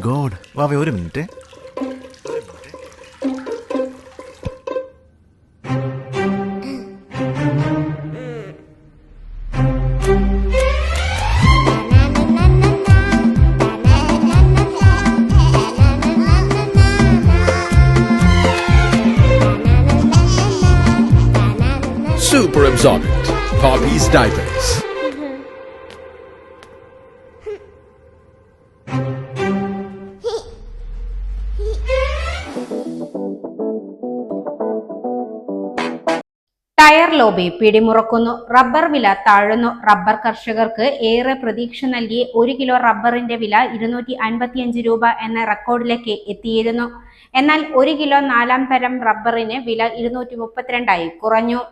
God വാവേ ഒരു minute Super absorbent. Poppy's diapers. Tyre lobby പിടിമുറക്കുന്നു. Rubber വില താഴുന്നു. റബ്ബർ കർഷകർക്ക് ഏറെ പ്രതീക്ഷ നൽകി ഒരു കിലോ റബ്ബറിന്റെ വില ഇരുന്നൂറ്റി അൻപത്തിയഞ്ച് രൂപ എന്ന റെക്കോർഡിലേക്ക് എത്തിയിരുന്നു. എന്നാൽ ഒരു കിലോ നാലാം തരം റബ്ബറിന് വില ഇരുന്നൂറ്റി മുപ്പത്തിരണ്ടായി കുറഞ്ഞു.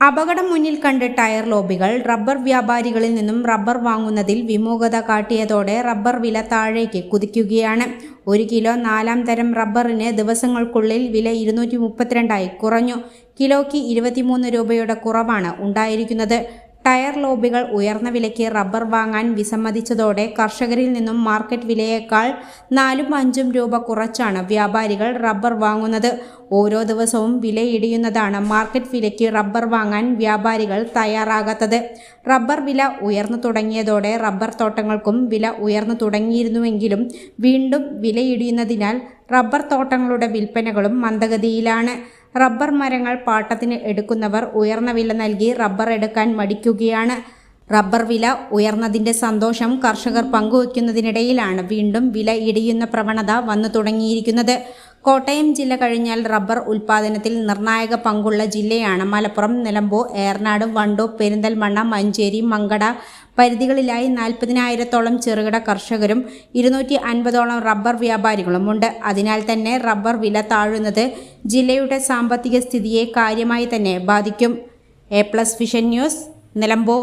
അപകടം മുന്നിൽ കണ്ട് ടയർ ലോബികൾ റബ്ബർ വ്യാപാരികളിൽ നിന്നും റബ്ബർ വാങ്ങുന്നതിൽ വിമുഖത കാട്ടിയതോടെ റബ്ബർ വില താഴേക്ക് കുതിക്കുകയാണ്. ഒരു കിലോ നാലാം തരം റബ്ബറിന് ദിവസങ്ങൾക്കുള്ളിൽ വില ഇരുന്നൂറ്റി മുപ്പത്തിരണ്ടായി കുറഞ്ഞു. കിലോയ്ക്ക് ഇരുപത്തിമൂന്ന് രൂപയുടെ കുറവാണ് ഉണ്ടായിരിക്കുന്നത്. ടയർ ലോബികൾ ഉയർന്ന വിലയ്ക്ക് റബ്ബർ വാങ്ങാൻ വിസമ്മതിച്ചതോടെ കർഷകരിൽ നിന്നും മാർക്കറ്റ് വിലയേക്കാൾ നാലും അഞ്ചും രൂപ കുറച്ചാണ് വ്യാപാരികൾ റബ്ബർ വാങ്ങുന്നത്. ഓരോ ദിവസവും വിലയിടിയുന്നതാണ് മാർക്കറ്റ് വിലയ്ക്ക് റബ്ബർ വാങ്ങാൻ വ്യാപാരികൾ തയ്യാറാകാത്തത്. റബ്ബർ വില ഉയർന്നു തുടങ്ങിയതോടെ റബ്ബർ തോട്ടങ്ങൾക്കും വില ഉയർന്നു തുടങ്ങിയിരുന്നുവെങ്കിലും വീണ്ടും വിലയിടിയുന്നതിനാൽ റബ്ബർ തോട്ടങ്ങളുടെ വിൽപ്പനകളും മന്ദഗതിയിലാണ്. റബ്ബർ മരങ്ങൾ പാട്ടത്തിന് എടുക്കുന്നവർ ഉയർന്ന വില നൽകി റബ്ബർ എടുക്കാൻ മടിക്കുകയാണ്. റബ്ബർ വില ഉയർന്നതിന്റെ സന്തോഷം കർഷകർ പങ്കുവയ്ക്കുന്നതിനിടയിലാണ് വീണ്ടും വില ഇടിയുന്ന പ്രവണത വന്നു തുടങ്ങിയിരിക്കുന്നത്. കോട്ടയം ജില്ല കഴിഞ്ഞാൽ റബ്ബർ ഉൽപ്പാദനത്തിൽ നിർണായക പങ്കുള്ള ജില്ലയാണ് മലപ്പുറം നിലമ്പൂർ ഏറനാട് വണ്ടൂർ പെരിന്തൽമണ്ണ മഞ്ചേരി മങ്കട. പരിധികളിലായി നാൽപ്പതിനായിരത്തോളം ചെറുകിട കർഷകരും ഇരുന്നൂറ്റി അൻപതോളം റബ്ബർ വ്യാപാരികളുമുണ്ട്. അതിനാൽ തന്നെ റബ്ബർ വില താഴുന്നത് ജില്ലയുടെ സാമ്പത്തിക സ്ഥിതിയെ കാര്യമായി തന്നെ ബാധിക്കും. A plus vision news Nilambur.